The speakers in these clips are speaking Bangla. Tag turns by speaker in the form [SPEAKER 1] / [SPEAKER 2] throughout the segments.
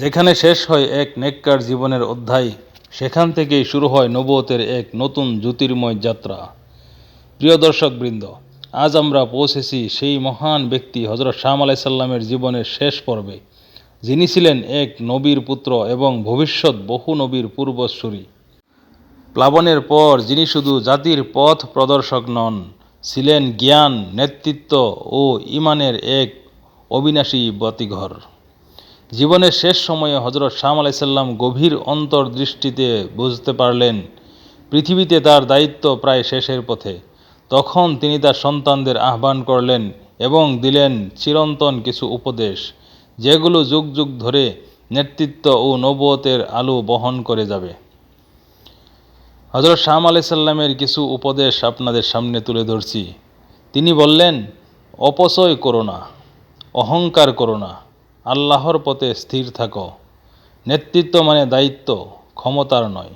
[SPEAKER 1] যেখানে শেষ হয় এক নেককার জীবনের অধ্যায়, সেখান থেকেই শুরু হয় নবতের এক নতুন জ্যোতির্ময় যাত্রা। প্রিয় দর্শকবৃন্দ, আজ আমরা পৌঁছেছি সেই মহান ব্যক্তি হজরত শাম আলাইসাল্লামের জীবনের শেষ পর্বে, যিনি ছিলেন এক নবীর পুত্র এবং ভবিষ্যৎ বহু নবীর পূর্বসূরি। প্লাবনের পর যিনি শুধু জাতির পথ প্রদর্শক নন, ছিলেন জ্ঞান, নেতৃত্ব ও ইমানের এক অবিনাশী বাতিঘর। জীবনের শেষ সময়ে হজরত শাম আলাইসাল্লাম গভীর অন্তর্দৃষ্টিতে বুঝতে পারলেন, পৃথিবীতে তার দায়িত্ব প্রায় শেষের পথে। তখন তিনি তার সন্তানদের আহ্বান করলেন এবং দিলেন চিরন্তন কিছু উপদেশ, যেগুলো যুগ যুগ ধরে নেতৃত্ব ও নবতের আলো বহন করে যাবে। হজরত শাম আলাইসাল্লামের কিছু উপদেশ আপনাদের সামনে তুলে ধরছি। তিনি বললেন, অপচয় করো না, অহংকার করো না আল্লাহর পথে স্থির থাকো। নেতৃত্ব মানে দায়িত্ব, ক্ষমতার নয়।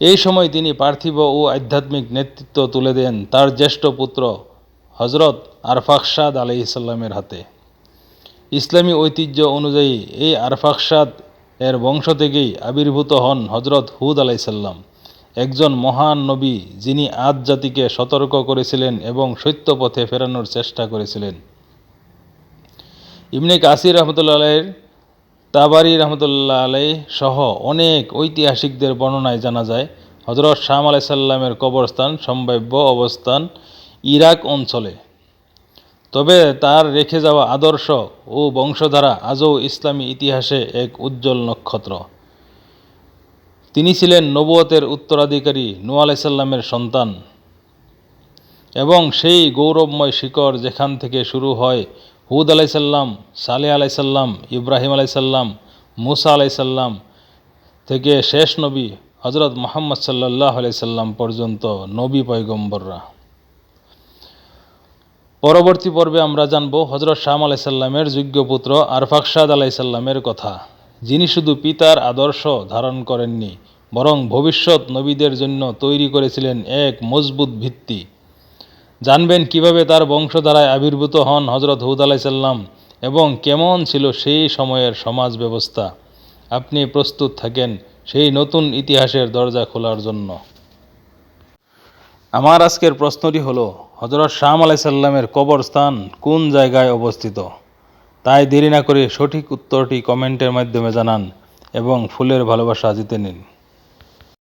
[SPEAKER 1] এই সময় তিনি পার্থিব ও আধ্যাত্মিক নেতৃত্ব তুলে দেন তার জ্যেষ্ঠ পুত্র হজরত আরফাকসাদ আলি আলাইসাল্লামের হাতে। ইসলামী ঐতিহ্য অনুযায়ী এই আরফাকসাদ এর বংশ থেকেই আবির্ভূত হন হজরত হুদ আলাইসাল্লাম একজন মহান নবী যিনি আদ জাতিকে সতর্ক করেছিলেন এবং সত্য পথে ফেরানোর চেষ্টা করেছিলেন। ইবনে কাসির রহমতুল্লাহ আলাইয়ের তাবারি রহমতুল্লাহ আলাই সহ অনেক ঐতিহাসিকদের বর্ণনায় জানা যায় হজরত শাম আলাইসাল্লামের কবরস্থান, সম্ভাব্য অবস্থান ইরাক অঞ্চলে। তবে তার রেখে যাওয়া আদর্শ ও বংশধারা আজও ইসলামী ইতিহাসে এক উজ্জ্বল নক্ষত্র। তিনি ছিলেন নবুয়তের উত্তরাধিকারী নু আলাইসাল্লামের সন্তান এবং সেই গৌরবময় শিকড় যেখান থেকে শুরু হয় হুদ আলাইসাল্লাম সালে আলাইসাল্লাম ইব্রাহিম আলাইসাল্লাম মুসা আলাইসাল্লাম থেকে শেষ নবী হজরত মোহাম্মদ সাল্লাহ আলাইসাল্লাম পর্যন্ত নবী পয়গম্বররা। পরবর্তী পর্বে আমরা জানব হজরত শাম আলাইসাল্লামের যোগ্য পুত্র আরফাকসাদ আলাইসাল্লামের কথা। যিনি শুধু পিতার আদর্শ ধারণ করেননি, বরং ভবিষ্যৎ নবীদের জন্য তৈরি করেছিলেন এক মজবুত ভিত্তি। জানবেন কীভাবে তার বংশধারায় আবির্ভূত হন হজরত হুদ আলাইসাল্লাম এবং কেমন ছিল সেই সময়ের সমাজ ব্যবস্থা। আপনি প্রস্তুত থাকেন সেই নতুন ইতিহাসের দরজা খোলার জন্য। আমার আজকের প্রশ্নটি হলো হজরত শাম আলাইসাল্লামের কবরস্থান কোন জায়গায় অবস্থিত? তাই দেরি না করে সঠিক উত্তরটি কমেন্টের মাধ্যমে জানান এবং ফুলের ভালোবাসা জিতে নিন।